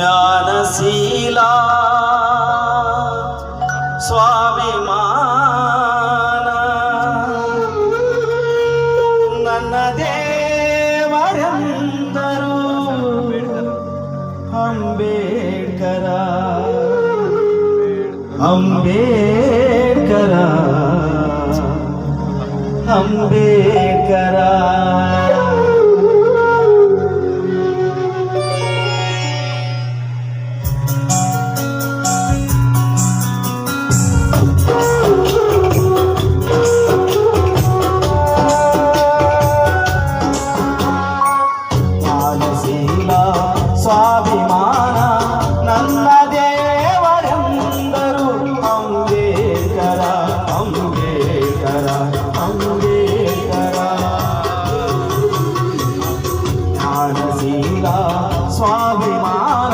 ಜ್ಞಾನಶೀಲ ಸ್ವಾಭಿಮಾನ ನನ್ನ ದೇವರೆಂದರು ಅಂಬೇಡ್ಕರ ಅಂಬೇಡ್ಕರ ಅಂಬೇಡ್ಕರ స్వాభిమాన నన్న దేవరందరూ అంబేకర అంబేకర అంబేకర జ్ఞానశీల స్వాభిమాన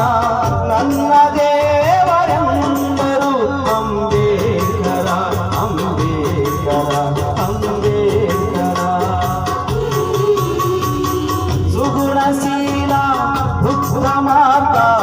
నన్న దేవరందరూ అంబేకర అంబేకర అంబేకర సుగుణ আমার